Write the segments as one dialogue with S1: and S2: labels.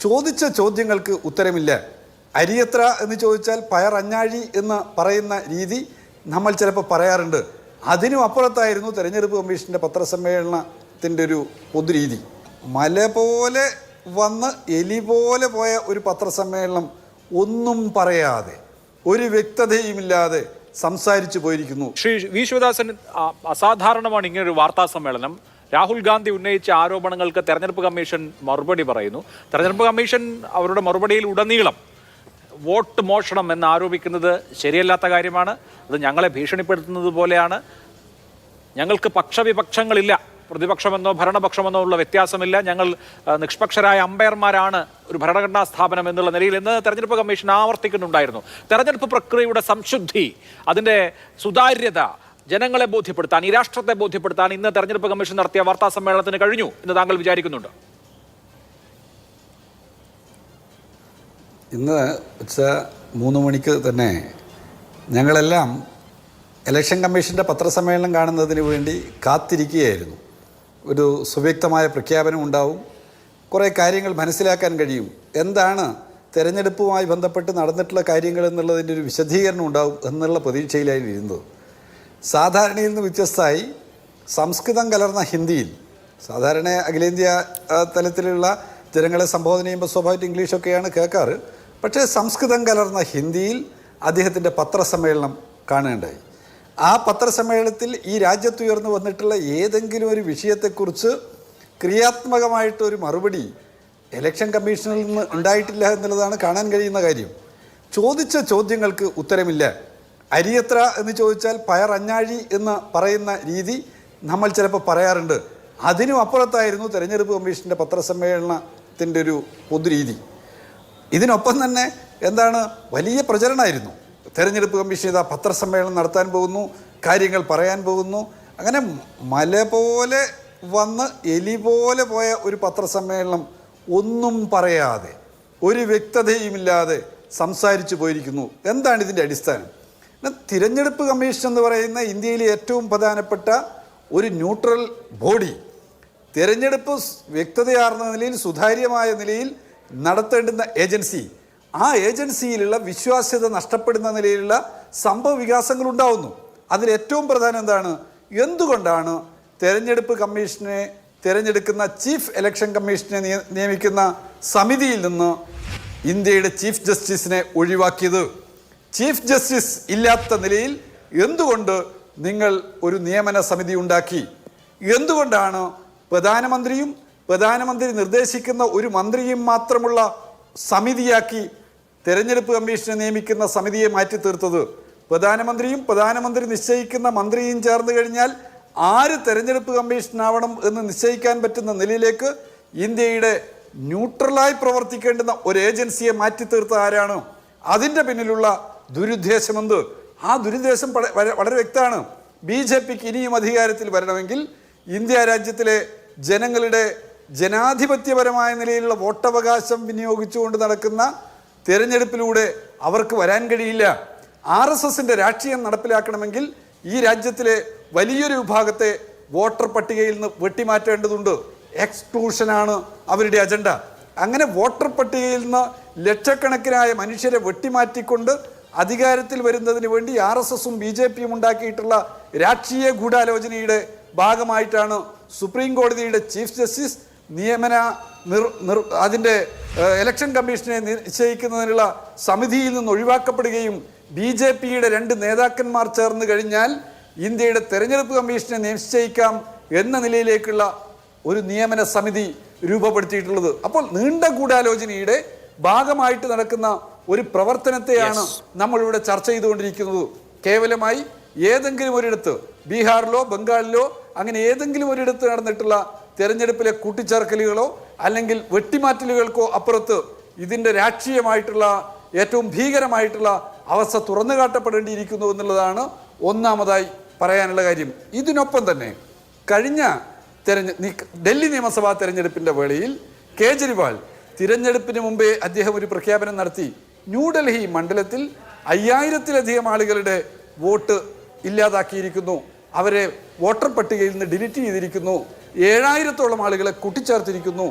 S1: ചോദിച്ച ചോദ്യങ്ങൾക്ക് ഉത്തരമില്ല. അരിയത്ര എന്ന് ചോദിച്ചാൽ പയർ അഞ്ഞാഴി എന്ന് പറയുന്ന രീതി നമ്മൾ ചിലപ്പോൾ പറയാറുണ്ട്. അതിനും അപ്പുറത്തായിരുന്നു തെരഞ്ഞെടുപ്പ് കമ്മീഷന്റെ പത്രസമ്മേളനത്തിന്റെ ഒരു പൊതുരീതി. മല പോലെ വന്ന് എലി പോലെ പോയ ഒരു പത്രസമ്മേളനം ഒന്നും പറയാതെ ഒരു വ്യക്തതയുമില്ലാതെ സംസാരിച്ചു പോയിരിക്കുന്നു.
S2: ശ്രീ വിശ്വദാസൻ ഇങ്ങനെ അസാധാരണമാണ് ഇങ്ങനൊരു വാർത്താ സമ്മേളനം. രാഹുൽ ഗാന്ധി ഉന്നയിച്ച ആരോപണങ്ങൾക്ക് തെരഞ്ഞെടുപ്പ് കമ്മീഷൻ മറുപടി പറയുന്നു. തെരഞ്ഞെടുപ്പ് കമ്മീഷൻ അവരുടെ മറുപടിയിൽ ഉടനീളം വോട്ട് മോഷണം എന്ന് ആരോപിക്കുന്നത് ശരിയല്ലാത്ത കാര്യമാണ്. അത് ഞങ്ങളെ ഭീഷണിപ്പെടുത്തുന്നത് പോലെയാണ്. ഞങ്ങൾക്ക് പക്ഷവിപക്ഷങ്ങളില്ല. പ്രതിപക്ഷമെന്നോ ഭരണപക്ഷമെന്നോ ഉള്ള വ്യത്യാസമില്ല. ഞങ്ങൾ നിഷ്പക്ഷരായ അമ്പയർമാരാണ് ഒരു ഭരണഘടനാ സ്ഥാപനം എന്നുള്ള നിലയിൽ ഇന്ന് തെരഞ്ഞെടുപ്പ് കമ്മീഷൻ ആവർത്തിക്കുന്നുണ്ടായിരുന്നു. തെരഞ്ഞെടുപ്പ് പ്രക്രിയയുടെ സംശുദ്ധി അതിന്റെ സുതാര്യത ജനങ്ങളെ ബോധ്യപ്പെടുത്താൻ ഈ രാഷ്ട്രത്തെ ബോധ്യപ്പെടുത്താൻ ഇന്ന് തെരഞ്ഞെടുപ്പ് കമ്മീഷൻ നടത്തിയ വാർത്താ സമ്മേളനത്തിന് കഴിഞ്ഞു എന്ന് താങ്കൾ വിചാരിക്കുന്നുണ്ട്?
S1: ഇന്ന് ഉച്ച മൂന്ന് മണിക്ക് തന്നെ ഞങ്ങളെല്ലാം ഇലക്ഷൻ കമ്മീഷന്റെ പത്രസമ്മേളനം കാണുന്നതിന് വേണ്ടി കാത്തിരിക്കുകയായിരുന്നു. ഒരു സുവ്യക്തമായ പ്രഖ്യാപനം ഉണ്ടാവും. കുറേ കാര്യങ്ങൾ മനസ്സിലാക്കാൻ കഴിയും. എന്താണ് തെരഞ്ഞെടുപ്പുമായി ബന്ധപ്പെട്ട് നടന്നിട്ടുള്ള കാര്യങ്ങൾ എന്നുള്ളതിന്റെ ഒരു വിശദീകരണം ഉണ്ടാവും എന്നുള്ള പ്രതീക്ഷയിലായിരുന്നു ഇരുന്നത്. സാധാരണയിൽ നിന്ന് വ്യത്യസ്തമായി സംസ്കൃതം കലർന്ന ഹിന്ദിയിൽ സാധാരണ അഖിലേന്ത്യാ തലത്തിലുള്ള ജനങ്ങളെ സംബോധന ചെയ്യുമ്പോൾ സ്വാഭാവികമായിട്ട് ഇംഗ്ലീഷൊക്കെയാണ് കേൾക്കാറ്. പക്ഷേ സംസ്കൃതം കലർന്ന ഹിന്ദിയിൽ അദ്ദേഹത്തിന്റെ പത്രസമ്മേളനം കാണുകയുണ്ടായി ആ പത്രസമ്മേളനത്തിൽ ഈ രാജ്യത്തുയർന്നു വന്നിട്ടുള്ള ഏതെങ്കിലും ഒരു വിഷയത്തെക്കുറിച്ച് ക്രിയാത്മകമായിട്ടൊരു മറുപടി ഇലക്ഷൻ കമ്മീഷനിൽ നിന്ന് ഉണ്ടായിട്ടില്ല എന്നുള്ളതാണ് കാണാൻ കഴിയുന്ന കാര്യം. ചോദിച്ച ചോദ്യങ്ങൾക്ക് ഉത്തരമില്ല. അരിയത്ര എന്ന് ചോദിച്ചാൽ പയർ അഞ്ഞാഴി എന്ന് പറയുന്ന രീതി നമ്മൾ ചിലപ്പോൾ പറയാറുണ്ട്. അതിനും അപ്പുറത്തായിരുന്നു തെരഞ്ഞെടുപ്പ് കമ്മീഷന്റെ പത്രസമ്മേളനത്തിന്റെ ഒരു പൊതുരീതി. ഇതിനൊപ്പം തന്നെ എന്താണ് വലിയ പ്രചരണമായിരുന്നു. തെരഞ്ഞെടുപ്പ് കമ്മീഷൻ ഇതാ പത്രസമ്മേളനം നടത്താൻ പോകുന്നു കാര്യങ്ങൾ പറയാൻ പോകുന്നു. അങ്ങനെ മല പോലെ വന്ന് എലി പോലെ പോയ ഒരു പത്രസമ്മേളനം ഒന്നും പറയാതെ ഒരു വ്യക്തതയുമില്ലാതെ സംസാരിച്ചു പോയിരിക്കുന്നു. എന്താണ് ഇതിന്റെ അടിസ്ഥാനം? തിരഞ്ഞെടുപ്പ് കമ്മീഷൻ എന്ന് പറയുന്ന ഇന്ത്യയിലെ ഏറ്റവും പ്രധാനപ്പെട്ട ഒരു ന്യൂട്രൽ ബോഡി. തിരഞ്ഞെടുപ്പ് വ്യക്തതയാർന്ന നിലയിൽ സുതാര്യമായ നിലയിൽ നടത്തേണ്ടുന്ന ഏജൻസി. ആ ഏജൻസിയിലുള്ള വിശ്വാസ്യത നഷ്ടപ്പെടുന്ന നിലയിലുള്ള സംഭവ വികാസങ്ങൾ ഉണ്ടാവുന്നു അതിൽ ഏറ്റവും പ്രധാനം എന്താണ്? എന്തുകൊണ്ടാണ് തിരഞ്ഞെടുപ്പ് കമ്മീഷനെ തിരഞ്ഞെടുക്കുന്ന ചീഫ് ഇലക്ഷൻ കമ്മീഷനെ നിയ- നിയമിക്കുന്ന സമിതിയിൽ നിന്ന് ഇന്ത്യയുടെ ചീഫ് ജസ്റ്റിസിനെ ഒഴിവാക്കിയത്? ചീഫ് ജസ്റ്റിസ് ഇല്ലാത്ത നിലയിൽ എന്തുകൊണ്ട് നിങ്ങൾ ഒരു നിയമന സമിതി ഉണ്ടാക്കി? എന്തുകൊണ്ടാണ് പ്രധാനമന്ത്രിയും പ്രധാനമന്ത്രി നിർദ്ദേശിക്കുന്ന ഒരു മന്ത്രിയും മാത്രമുള്ള സമിതിയാക്കി തെരഞ്ഞെടുപ്പ് കമ്മീഷനെ നിയമിക്കുന്ന സമിതിയെ മാറ്റി തീർത്തത് പ്രധാനമന്ത്രിയും പ്രധാനമന്ത്രി നിശ്ചയിക്കുന്ന മന്ത്രിയും ചേർന്ന് കഴിഞ്ഞാൽ ആര് തെരഞ്ഞെടുപ്പ് കമ്മീഷനാവണം എന്ന് നിശ്ചയിക്കാൻ പറ്റുന്ന നിലയിലേക്ക് ഇന്ത്യയുടെ ന്യൂട്രലായി പ്രവർത്തിക്കേണ്ടുന്ന ഒരു ഏജൻസിയെ മാറ്റി തീർത്ത ആരാണ്? അതിന്റെ പിന്നിലുള്ള ദുരുദ്ദേശമെന്ത്? ആ ദുരുദ്ദേശം വളരെ വ്യക്തമാണ്. ബി ജെ പിക്ക് ഇനിയും അധികാരത്തിൽ വരണമെങ്കിൽ ഇന്ത്യ രാജ്യത്തിലെ ജനങ്ങളുടെ ജനാധിപത്യപരമായ നിലയിലുള്ള വോട്ടവകാശം വിനിയോഗിച്ചുകൊണ്ട് നടക്കുന്ന തിരഞ്ഞെടുപ്പിലൂടെ അവർക്ക് വരാൻ കഴിയില്ല. ആർ എസ് എസിന്റെ രാഷ്ട്രീയം നടപ്പിലാക്കണമെങ്കിൽ ഈ രാജ്യത്തിലെ വലിയൊരു വിഭാഗത്തെ വോട്ടർ പട്ടികയിൽ നിന്ന് വെട്ടിമാറ്റേണ്ടതുണ്ട്. എക്സ്ക്ലൂഷനാണ് അവരുടെ അജണ്ട. അങ്ങനെ വോട്ടർ പട്ടികയിൽ നിന്ന് ലക്ഷക്കണക്കിനായ മനുഷ്യരെ വെട്ടിമാറ്റിക്കൊണ്ട് അധികാരത്തിൽ വരുന്നതിന് വേണ്ടി ആർ എസ് എസും ബി ജെ പിയും ഉണ്ടാക്കിയിട്ടുള്ള രാഷ്ട്രീയ ഗൂഢാലോചനയുടെ ഭാഗമായിട്ടാണ് സുപ്രീം കോടതിയുടെ ചീഫ് ജസ്റ്റിസ് നിയമന നിർ അതിന്റെ ഇലക്ഷൻ കമ്മീഷനെ നിശ്ചയിക്കുന്നതിനുള്ള സമിതിയിൽ നിന്ന് ഒഴിവാക്കപ്പെടുകയും ബി ജെ പിയുടെ രണ്ട് നേതാക്കന്മാർ ചേർന്ന് കഴിഞ്ഞാൽ ഇന്ത്യയുടെ തെരഞ്ഞെടുപ്പ് കമ്മീഷനെ നിശ്ചയിക്കാം എന്ന നിലയിലേക്കുള്ള ഒരു നിയമന സമിതി രൂപപ്പെടുത്തിയിട്ടുള്ളത്. അപ്പോൾ നീണ്ട ഗൂഢാലോചനയുടെ ഭാഗമായിട്ട് നടക്കുന്ന ഒരു പ്രവർത്തനത്തെയാണ് നമ്മൾ ഇവിടെ ചർച്ച ചെയ്തുകൊണ്ടിരിക്കുന്നത്. കേവലമായി ഏതെങ്കിലും ഒരിടത്ത് ബീഹാറിലോ ബംഗാളിലോ അങ്ങനെ ഏതെങ്കിലും ഒരിടത്ത് നടന്നിട്ടുള്ള തെരഞ്ഞെടുപ്പിലെ കൂട്ടിച്ചേർക്കലുകളോ അല്ലെങ്കിൽ വെട്ടിമാറ്റലുകൾക്കോ അപ്പുറത്ത് ഇതിന്റെ രാഷ്ട്രീയമായിട്ടുള്ള ഏറ്റവും ഭീകരമായിട്ടുള്ള അവസ്ഥ തുറന്നു കാട്ടപ്പെടേണ്ടിയിരിക്കുന്നു എന്നുള്ളതാണ് ഒന്നാമതായി പറയാനുള്ള കാര്യം. ഇതിനൊപ്പം തന്നെ കഴിഞ്ഞ തെരഞ്ഞെ ഡൽഹി നിയമസഭാ തെരഞ്ഞെടുപ്പിന്റെ വേളയിൽ കേജ്രിവാൾ തിരഞ്ഞെടുപ്പിന് മുമ്പേ അദ്ദേഹം ഒരു പ്രഖ്യാപനം നടത്തി. ന്യൂഡൽഹി മണ്ഡലത്തിൽ അയ്യായിരത്തിലധികം ആളുകളുടെ വോട്ട് ഇല്ലാതാക്കിയിരിക്കുന്നു. അവരെ വോട്ടർ പട്ടികയിൽ നിന്ന് ഡിലീറ്റ് ചെയ്തിരിക്കുന്നു. ഏഴായിരത്തോളം ആളുകളെ കൂട്ടിച്ചേർത്തിരിക്കുന്നു.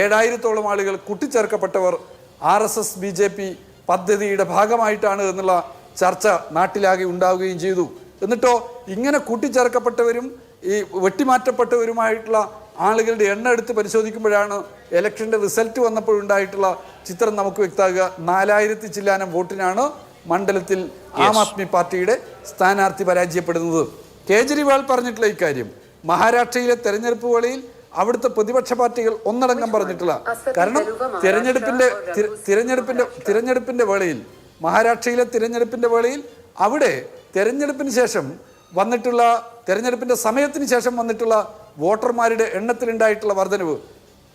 S1: ഏഴായിരത്തോളം ആളുകൾ കൂട്ടിച്ചേർക്കപ്പെട്ടവർ R S S B J P പദ്ധതിയുടെ ഭാഗമായിട്ടാണ് എന്നുള്ള ചർച്ച നാട്ടിലാകെ ഉണ്ടാവുകയും ചെയ്തു. എന്നിട്ടോ ഇങ്ങനെ കൂട്ടിച്ചേർക്കപ്പെട്ടവരും ഈ വെട്ടിമാറ്റപ്പെട്ടവരുമായിട്ടുള്ള ആളുകളുടെ എണ്ണം എടുത്ത് പരിശോധിക്കുമ്പോഴാണ് ഇലക്ഷന്റെ റിസൾട്ട് വന്നപ്പോഴുണ്ടായിട്ടുള്ള ചിത്രം നമുക്ക് വ്യക്തമാകുക. നാലായിരത്തി ചില്ലാനം വോട്ടിനാണ് മണ്ഡലത്തിൽ ആം ആദ്മി പാർട്ടിയുടെ സ്ഥാനാർത്ഥി പരാജയപ്പെടുന്നത്. കേജ്രിവാൾ പറഞ്ഞിട്ടുള്ള ഇക്കാര്യം മഹാരാഷ്ട്രയിലെ തെരഞ്ഞെടുപ്പ് വേളയിൽ അവിടുത്തെ പ്രതിപക്ഷ പാർട്ടികൾ ഒന്നടങ്കം പറഞ്ഞിട്ടില്ല കാരണം തിരഞ്ഞെടുപ്പിന്റെ തിരഞ്ഞെടുപ്പിന്റെ തിരഞ്ഞെടുപ്പിന്റെ വേളയിൽ മഹാരാഷ്ട്രയിലെ തിരഞ്ഞെടുപ്പിന്റെ വേളയിൽ അവിടെ തെരഞ്ഞെടുപ്പിന് ശേഷം വന്നിട്ടുള്ള തെരഞ്ഞെടുപ്പിന്റെ സമയത്തിന് ശേഷം വന്നിട്ടുള്ള വോട്ടർമാരുടെ എണ്ണത്തിലുണ്ടായിട്ടുള്ള വർധനവ്.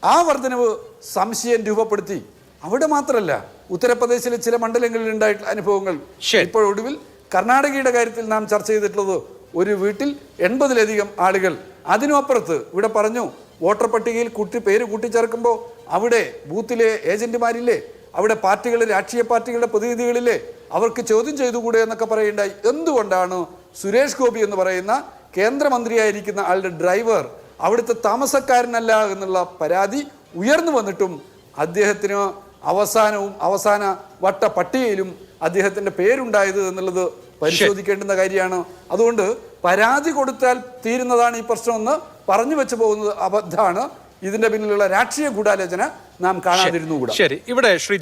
S1: ആ വർധനവ് സംശയം രൂപപ്പെടുത്തി. അവിടെ മാത്രമല്ല ഉത്തർപ്രദേശിലെ ചില മണ്ഡലങ്ങളിൽ ഉണ്ടായിട്ടുള്ള അനുഭവങ്ങൾ.
S2: ഇപ്പോഴൊടുവിൽ
S1: ഇപ്പോൾ ഒടുവിൽ കർണാടകയുടെ കാര്യത്തിൽ നാം ചർച്ച ചെയ്തിട്ടുള്ളത് ഒരു വീട്ടിൽ എൺപതിലധികം ആളുകൾ. അതിനപ്പുറത്ത് ഇവിടെ പറഞ്ഞു വോട്ടർ പട്ടികയിൽ കുട്ടി പേര് കൂട്ടിച്ചേർക്കുമ്പോൾ അവിടെ ബൂത്തിലെ ഏജന്റുമാരില്ലേ അവിടെ പാർട്ടികളിൽ രാഷ്ട്രീയ പാർട്ടികളുടെ പ്രതിനിധികളില്ലേ അവർക്ക് ചോദ്യം ചെയ്തുകൂടെ എന്നൊക്കെ പറയേണ്ടായി. എന്തുകൊണ്ടാണ് സുരേഷ് ഗോപി എന്ന് പറയുന്ന കേന്ദ്രമന്ത്രിയായിരിക്കുന്ന ആളുടെ ഡ്രൈവർ അവിടുത്തെ താമസക്കാരനല്ല എന്നുള്ള പരാതി ഉയർന്നു വന്നിട്ടും അദ്ദേഹത്തിന് അവസാനവും അവസാന വട്ട പട്ടികയിലും അദ്ദേഹത്തിന്റെ പേരുണ്ടായത് എന്നുള്ളത് പരിശോധിക്കേണ്ടുന്ന കാര്യമാണ്. അതുകൊണ്ട് പരാതി കൊടുത്താൽ തീരുന്നതാണ് ഈ പ്രശ്നമെന്ന് പറഞ്ഞു വെച്ചു പോകുന്നത് അബദ്ധമാണ്. ഇതിന്റെ പിന്നിലുള്ള രാഷ്ട്രീയ ഗൂഢാലോചന നാം കാണാതിരുന്നുകൂടാ.
S2: ശരി. ഇവിടെ ശ്രീ